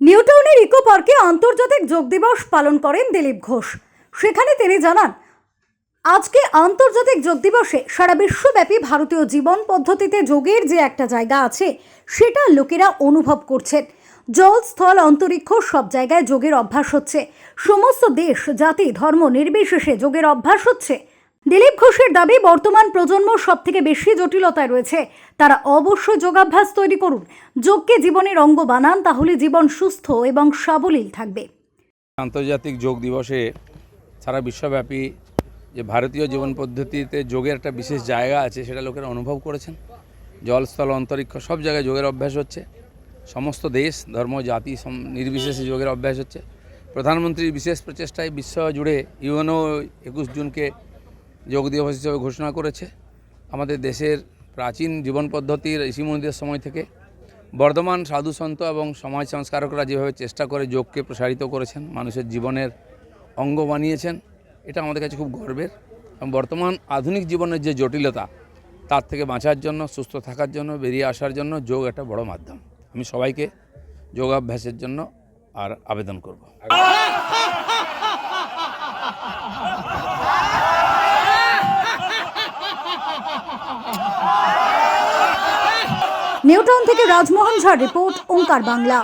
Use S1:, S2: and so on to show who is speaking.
S1: নিউটাউনের eco পার্কে আন্তর্জাতিক যোগ দিবস পালন করেন দিলীপ ঘোষ। সেখানে তিনি জানান, আজকে আন্তর্জাতিক যোগ দিবসে সারা বিশ্বব্যাপী ভারতীয় জীবন পদ্ধতিতে যোগের যে একটা জায়গা আছে, সেটা লোকেরা অনুভব করছেন। জল, স্থল, অন্তরিক্ষ সব জায়গায় যোগের অভ্যাস হচ্ছে। সমস্ত দেশ, জাতি, ধর্ম নির্বিশেষে যোগের অভ্যাস হচ্ছে। দিলীপ ঘোষের দাবি, বর্তমান প্রজন্ম সব থেকে বেশি জটিলতায় রয়েছে। তারা অবশ্যই যোগাভ্যাস তৈরি করুন, যোগকে জীবনের অঙ্গ বানান, তাহলে জীবন সুস্থ এবং সাবলীল থাকবে।
S2: আন্তর্জাতিক যোগ দিবসে সারা বিশ্বব্যাপী যে ভারতীয় জীবন পদ্ধতিতে যোগের একটা বিশেষ জায়গা আছে, সেটা লোকেরা অনুভব করেছেন। জলস্থল অন্তরিক্ষ সব জায়গায় যোগের অভ্যাস হচ্ছে। সমস্ত দেশ, ধর্ম, জাতি নির্বিশেষে যোগের অভ্যাস হচ্ছে। প্রধানমন্ত্রীর বিশেষ প্রচেষ্টায় বিশ্ব জুড়ে ইউএনও একুশ জুনকে যোগ দিবস হিসেবে ঘোষণা করেছে আমাদের দেশের প্রাচীন জীবন পদ্ধতির ঋষিমুনিদের সময় থেকে। বর্ধমান সাধু সন্ত এবং সমাজ সংস্কারকরা যেভাবে চেষ্টা করে যোগকে প্রসারিত করেছেন, মানুষের জীবনের অঙ্গ বানিয়েছেন, এটা আমাদের কাছে খুব গর্বের। এবং বর্তমান আধুনিক জীবনের যে জটিলতা, তার থেকে বাঁচার জন্য, সুস্থ থাকার জন্য, বেরিয়ে আসার জন্য যোগ একটা বড় মাধ্যম। আমি সবাইকে যোগাভ্যাসের জন্য আর আবেদন করব।
S1: নিউটাউন থেকে রাজমোহন ঝাড় রিপোর্ট ওঙ্কার বাংলা।